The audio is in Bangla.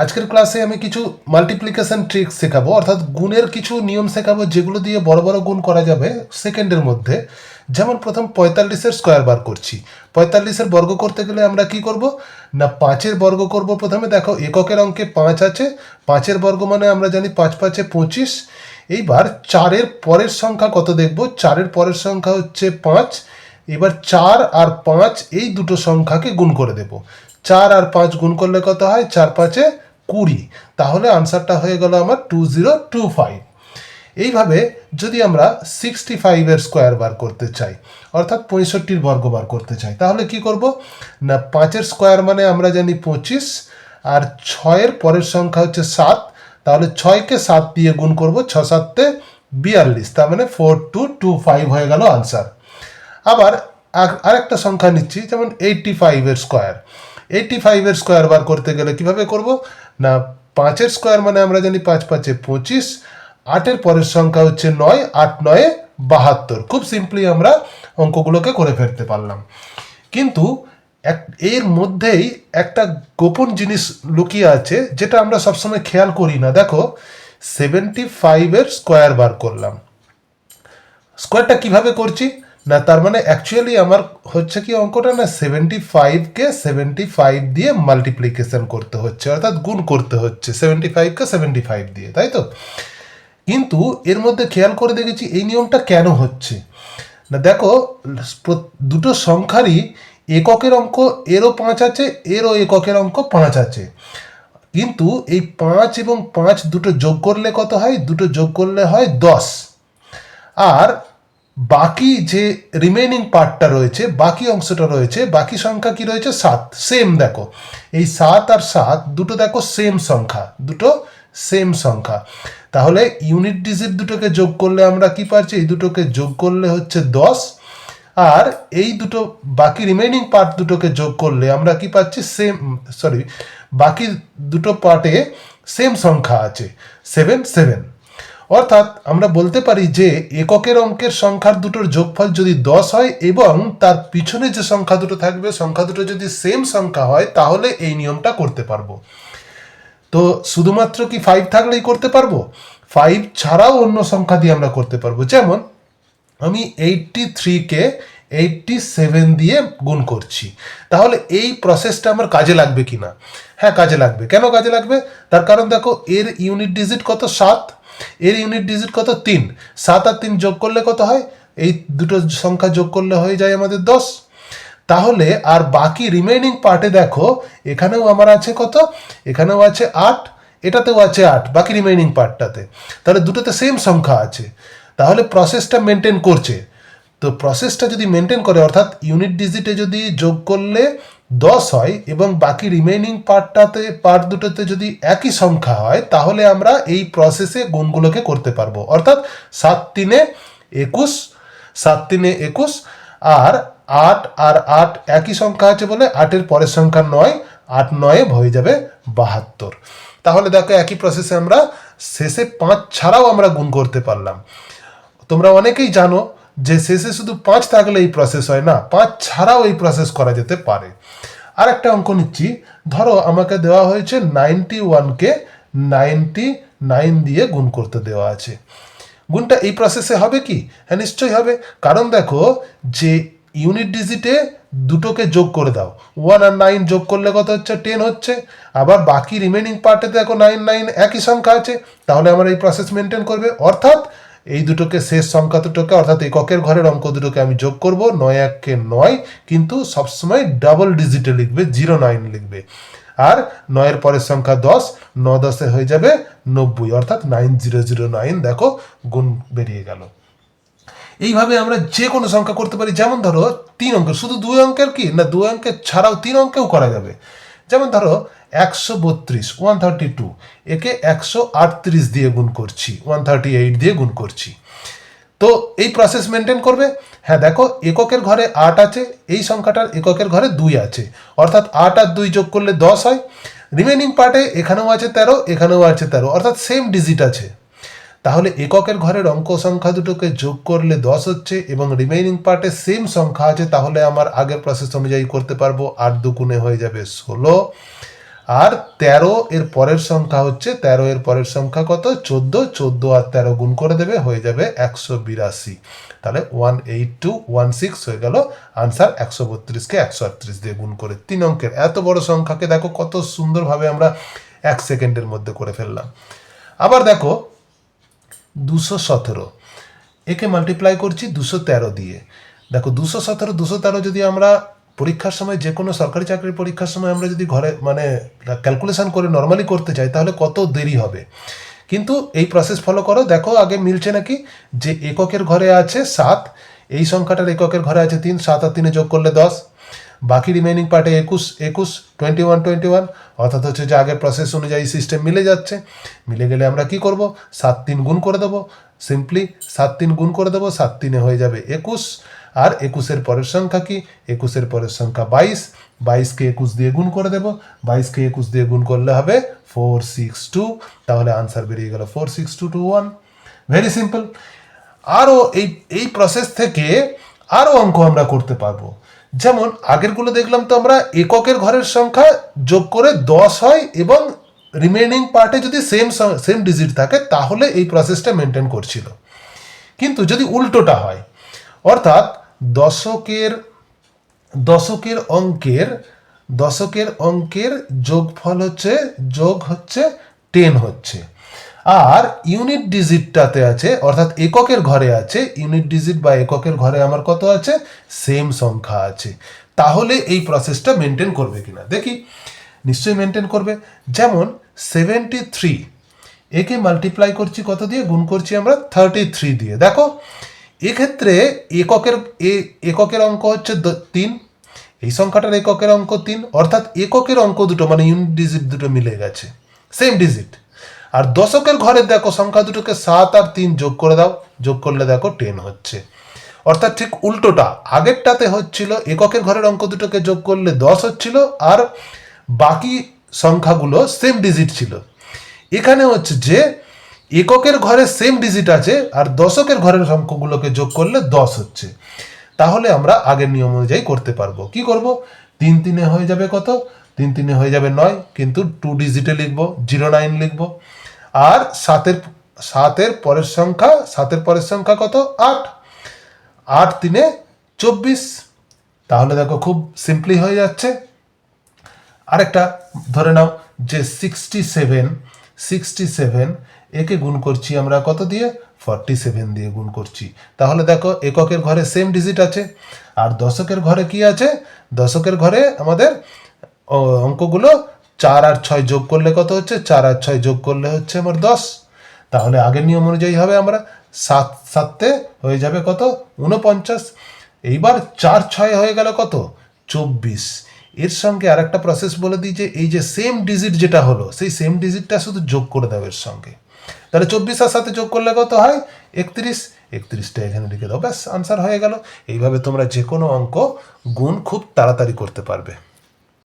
আজকের ক্লাসে আমি কিছু মাল্টিপ্লিকেশন ট্রিক্স শেখাবো, অর্থাৎ গুণের কিছু নিয়ম শেখাবো, যেগুলো দিয়ে বড় বড় গুণ করা যাবে সেকেন্ডের মধ্যে। যেমন প্রথম পঁয়তাল্লিশের স্কোয়ার বার করছি। পঁয়তাল্লিশের বর্গ করতে গেলে আমরা কি করব? না পাঁচের বর্গ করব প্রথমে। দেখো, এককের অঙ্কে পাঁচ আছে। পাঁচের বর্গ মানে আমরা জানি পাঁচ পাঁচে পঁচিশ। এইবার চারের পরের সংখ্যা কত দেখব? চারের পরের সংখ্যা হচ্ছে পাঁচ। এবার চার আর পাঁচ, এই দুটো সংখ্যাকে গুণ করে দেব। চার আর পাঁচ গুণ করলে কত হয়? চার পাঁচে কুড়ি। তাহলে আনসারটা হয়ে গেল আমার টু জিরো টু ফাইভ এইভাবে যদি আমরা সিক্সটি ফাইভের স্কোয়ার বার করতে চাই, অর্থাৎ পঁয়ষট্টির বর্গ বার করতে চাই, তাহলে কি করব? না, পাঁচের স্কোয়ার মানে আমরা জানি পঁচিশ, আর ছয়ের পরের সংখ্যা হচ্ছে সাত। তাহলে ছয়কে সাত দিয়ে গুণ করব ছ সাততে বিয়াল্লিশ। তার মানে ফোর টু টু ফাইভ হয়ে গেল আনসার আবার আর- আরেকটা সংখ্যা নিচ্ছি, যেমন এইটটি ফাইভের স্কোয়ার এইটটি ফাইভের স্কোয়ার বার করতে গেলে কীভাবে করব? না, পাঁচের স্কোয়ার মানে আমরা জানি পাঁচ পাঁচে পঁচিশ, আটের পরের সংখ্যা হচ্ছে নয়, আট নয়ে, বাহাত্তর। খুব সিম্পলি আমরা অঙ্কগুলোকে করে ফেলতে পারলাম। কিন্তু এক, এর মধ্যেই একটা গোপন জিনিস লুকিয়ে আছে, যেটা আমরা সবসময় খেয়াল করি না। দেখো সেভেন্টি ফাইভের স্কোয়ার বার করলাম। স্কোয়ারটা কীভাবে করছি? না, তার মানে অ্যাকচুয়ালি আমার হচ্ছে কি অঙ্কটা না সেভেন্টি ফাইভকে সেভেন্টি ফাইভ দিয়ে মাল্টিপ্লিকেশন করতে হচ্ছে, অর্থাৎ গুণ করতে হচ্ছে সেভেন্টি ফাইভকে সেভেন্টি ফাইভ দিয়ে, তাই তো? কিন্তু এর মধ্যে খেয়াল করে দেখেছি এই নিয়মটা কেন হচ্ছে? না, দেখো দুটো সংখ্যারই এককের অঙ্ক, এরও পাঁচ আছে, এরও এককের অঙ্ক পাঁচ আছে। কিন্তু এই পাঁচ এবং পাঁচ দুটো যোগ করলে কত হয়? দুটো যোগ করলে হয় দশ। আর বাকি যে রিমেনিং পার্টটা রয়েছে, বাকি অংশটা রয়েছে, বাকি সংখ্যা কি রয়েছে? সাত। সেম দেখো। এই সাত আর সাত, দুটো দেখো সেম সংখ্যা। দুটো সেম সংখ্যা। তাহলে ইউনিট ডিজিট দুটোকে যোগ করলে আমরা কি পাচ্ছি? এই দুটোকে যোগ করলে হচ্ছে দশ। আর এই দুটো বাকি রিমেনিং পার্ট দুটোকে যোগ করলে আমরা কি পাচ্ছি? সেম সরি বাকি দুটো পার্টে সেম সংখ্যা আছে। সেভেন সেভেন অর্থাৎ আমরা বলতে পারি যে এককের অঙ্কের সংখ্যার দুটোর যোগফল যদি দশ হয় এবং তার পিছনে যে সংখ্যা দুটো থাকবে, সংখ্যা দুটো যদি সেম সংখ্যা হয়, তাহলে এই নিয়মটা করতে পারব। তো শুধুমাত্র কি ফাইভ থাকলেই করতে পারব? ফাইভ ছাড়াও অন্য সংখ্যা দিয়ে আমরা করতে পারব। যেমন আমি এইটটি থ্রিকে এইটটি সেভেন দিয়ে গুণ করছি। তাহলে এই প্রসেসটা আমার কাজে লাগবে কি না হ্যাঁ কাজে লাগবে। কেন কাজে লাগবে? তার কারণ দেখো, এর ইউনিট ডিজিট কত? সাত। এর ইউনিট ডিজিট কত? তিন। সাত আর তিন যোগ করলে কত হয়? এই দুটো সংখ্যা যোগ করলে হয়ে যায় আমাদের দশ। তাহলে আর বাকি রিমেইনিং পার্টে দেখো, এখানেও আমার আছে কত? এখানেও আছে আট, এটাতেও আছে আট, বাকি রিমেইনিং পার্টটাতে তাহলে দুটোতে সেম সংখ্যা আছে। তাহলে প্রসেসটা মেনটেন করছে। তো প্রসেসটা যদি মেনটেন করে, অর্থাৎ ইউনিট ডিজিটে যদি যোগ করলে দশ হয় এবং বাকি রিমেইনিং পার্টটাতে পার্ট দুটোতে যদি একই সংখ্যা হয়, তাহলে আমরা এই প্রসেসে গুণগুলোকে করতে পারব। অর্থাৎ সাত তিনে একুশ, সাত তিনে একুশ, আর আট আর আট একই সংখ্যা আছে বলে আটের পরের সংখ্যা নয়, আট নয়ে হয়ে যাবে বাহাত্তর। তাহলে দেখো একই প্রসেসে আমরা শেষে পাঁচ ছাড়াও আমরা গুণ করতে পারলাম। তোমরা অনেকেই জানো যে শেষে শুধু পাঁচ থাকলে এই প্রসেস হয় না, পাঁচ ছাড়াও এই প্রসেস করা যেতে পারে। আর একটা অঙ্ক নিচ্ছি। ধরো আমাকে দেওয়া হয়েছে নাইনটি ওয়ানকে নাইনটি নাইন দিয়ে গুণ করতে দেওয়া আছে। গুণটা এই প্রসেসে হবে কি? হ্যাঁ নিশ্চয়ই হবে। কারণ দেখো, যে ইউনিট ডিজিটে দুটোকে যোগ করে দাও। ওয়ান আর নাইন যোগ করলে কত হচ্ছে? টেন হচ্ছে। আবার বাকি রিমেনিং পার্টে দেখো নাইন নাইন একই সংখ্যা আছে। তাহলে আমার এই প্রসেস মেনটেন করবে। অর্থাৎ এই দুটোকে শেষ সংখ্যা দুটোকে, অর্থাৎ এককের ঘরের অঙ্ক দুটোকে আমি যোগ করব, নয় এককে নয়, কিন্তু সবসময় ডাবল ডিজিটে লিখবে জিরো নাইন লিখবে। আর নয়ের পরের সংখ্যা দশ, ন দশে হয়ে যাবে নব্বই, অর্থাৎ নাইন জিরো জিরো নাইন দেখো গুণ বেরিয়ে গেল। এইভাবে আমরা যে কোনো সংখ্যা করতে পারি, যেমন ধরো তিন অঙ্কের, শুধু দুই অঙ্কের কি? না, দুই অঙ্কের ছাড়াও তিন অঙ্কেও করা যাবে। যেমন ধরো একশো বত্রিশ ওয়ান থার্টি টু একে একশো আটত্রিশ দিয়ে গুণ করছি ওয়ান থার্টি এইট দিয়ে গুণ করছি। তো এই প্রসেস মেনটেন করবে? হ্যাঁ দেখো, এককের ঘরে আট আছে, এই সংখ্যাটার এককের ঘরে দুই আছে। অর্থাৎ আট আর দুই যোগ করলে দশ হয়। রিমেনিং পার্টে এখানেও আছে তেরো, এখানেও আছে তেরো, অর্থাৎ সেম ডিজিট আছে। তাহলে এককের ঘরের অঙ্ক সংখ্যা দুটোকে যোগ করলে দশ হচ্ছে এবং রিমেইনিং পার্টে সেম সংখ্যা আছে, তাহলে আমার আগের প্রসেস অনুযায়ী করতে পারব। আট দুগুণে হয়ে যাবে ষোলো। আর তেরো এর পরের সংখ্যা হচ্ছে, তেরো এর পরের সংখ্যা কত? চোদ্দ চোদ্দ আর তেরো গুণ করে দেবে, হয়ে যাবে একশো বিরাশি। তাহলে one eight two, one six হয়ে গেল, আনসার একশো বত্রিশকে একশো আটত্রিশ দিয়ে গুণ করে তিন অঙ্কের। এত বড় সংখ্যাকে দেখো কত সুন্দরভাবে আমরা এক সেকেন্ডের মধ্যে করে ফেললাম। আবার দেখো, দুশো সতেরো। একে মাল্টিপ্লাই করছি দুশো তেরো দিয়ে। দেখো দুশো সতেরো, দুশো তেরো যদি আমরা পরীক্ষার সময় যে কোনো সরকারি চাকরির পরীক্ষার সময় আমরা যদি ঘরে মানে ক্যালকুলেশন করে নর্মালি করতে চাই তাহলে কত দেরি হবে? কিন্তু এই প্রসেস ফলো করো, দেখো আগে মিলছে নাকি? যে এককের ঘরে আছে সাত, এই সংখ্যাটার এককের ঘরে আছে তিন, সাত আর তিনে যোগ করলে দশ। বাকি রিমেনিং পার্টে একুশ একুশ টোয়েন্টি ওয়ান টোয়েন্টি ওয়ান অর্থাৎ হচ্ছে যে আগের প্রসেস অনুযায়ী সিস্টেম মিলে যাচ্ছে। মিলে গেলে আমরা কি করব? সাত তিন গুণ করে দেবো। সিম্পলি সাত তিন গুণ করে দেবো, সাত তিনে হয়ে যাবে একুশ। আর একুশের পরের সংখ্যা কি? একুশের পরের সংখ্যা বাইশ। বাইশকে একুশ দিয়ে গুণ করে দেবো। বাইশকে একুশ দিয়ে গুণ করলে হবে ফোর সিক্স টু তাহলে আনসার বেরিয়ে গেল four six two two one very simple আরও এই এই প্রসেস থেকে আরও অঙ্ক আমরা করতে পারব। যেমন আগেরগুলো দেখলাম তো আমরা এককের ঘরের সংখ্যা যোগ করে দশ হয় এবং রিমেনিং পার্টে যদি সেম সেম ডিজিট থাকে, তাহলে এই প্রসেসটা মেনটেন করছিল। কিন্তু যদি উল্টোটা হয়, অর্থাৎ দশকের দশকের অঙ্কের দশকের অঙ্কের যোগফল হচ্ছে, যোগ হচ্ছে টেন হচ্ছে। আর ইউনিট ডিজিটটাতে আছে, অর্থাৎ এককের ঘরে আছে ইউনিট ডিজিট বা এককের ঘরে আমার কত আছে? সেম সংখ্যা আছে। তাহলে এই প্রসেসটা মেনটেন করবে কিনা? দেখি। নিশ্চয়ই মেনটেন করবে। যেমন সেভেন্টি থ্রি একে মাল্টিপ্লাই করছি কত দিয়ে? গুণ করছি আমরা থার্টি থ্রি দিয়ে। দেখো, এক্ষেত্রে এককের, এ, এককের অঙ্ক হচ্ছে তিন। এই সংখ্যাটার এককের অঙ্ক তিন। অর্থাৎ এককের অঙ্ক দুটো মানে ইউনিট ডিজিট দুটো মিলে গেছে। সেম ডিজিট আর দশকের ঘরে দেখো, সংখ্যা দুটোকে সাত আর তিন যোগ করে দাও, যোগ করলে দেখো টেন হচ্ছে। অর্থাৎ ঠিক উল্টোটা, আগেরটাতে হচ্ছিল এককের ঘরের অঙ্ক দুটোকে যোগ করলে দশ হচ্ছিল আর বাকি সংখ্যাগুলো সেম ডিজিট ছিল। এখানে হচ্ছে যে, এককের ঘরে সেম ডিজিট আছে আর দশকের ঘরের সংখ্যাগুলোকে যোগ করলে দশ হচ্ছে। তাহলে আমরা আগের নিয়ম অনুযায়ী করতে পারব। কি করব? তিন তিনে হয়ে যাবে কত? তিন তিনে হয়ে যাবে নয়, কিন্তু টু ডিজিটে লিখব জিরো নাইন লিখব। আর সাতের সাতের পরের সংখ্যা, সাতের পরের সংখ্যা কত? আট। আট তিনে চব্বিশ। তাহলে দেখো খুব সিম্পলি হয়ে যাচ্ছে। আরেকটা ধরে নাও যে সিক্সটি সেভেন সিক্সটি সেভেন একে গুণ করছি আমরা কত দিয়ে? ফর্টি সেভেন দিয়ে গুণ করছি। তাহলে দেখো এককের ঘরে সেম ডিজিট আছে। আর দশকের ঘরে কি আছে? দশকের ঘরে আমাদের অঙ্কগুলো চার আর ছয় যোগ করলে কত হচ্ছে? চার আর ছয় যোগ করলে হচ্ছে আমার দশ। তাহলে আগের নিয়ম অনুযায়ী হবে আমরা সাত, সাতে হয়ে যাবে কত? উনপঞ্চাশ এইবার চার, ছয় হয়ে গেল কত? চব্বিশ। এর সঙ্গে আরেকটা প্রসেস বলে দিই যে এই যে সেম ডিজিট যেটা হলো, সেই সেম ডিজিটটা শুধু যোগ করে দাও এর সঙ্গে। তাহলে চব্বিশ আর সাথে যোগ করলে কত হয়? একত্রিশ। একত্রিশটা এখানে লিখে দাও, ব্যাস আনসার হয়ে গেল। এইভাবে তোমরা যে কোনো অঙ্ক গুণ খুব তাড়াতাড়ি করতে পারবে।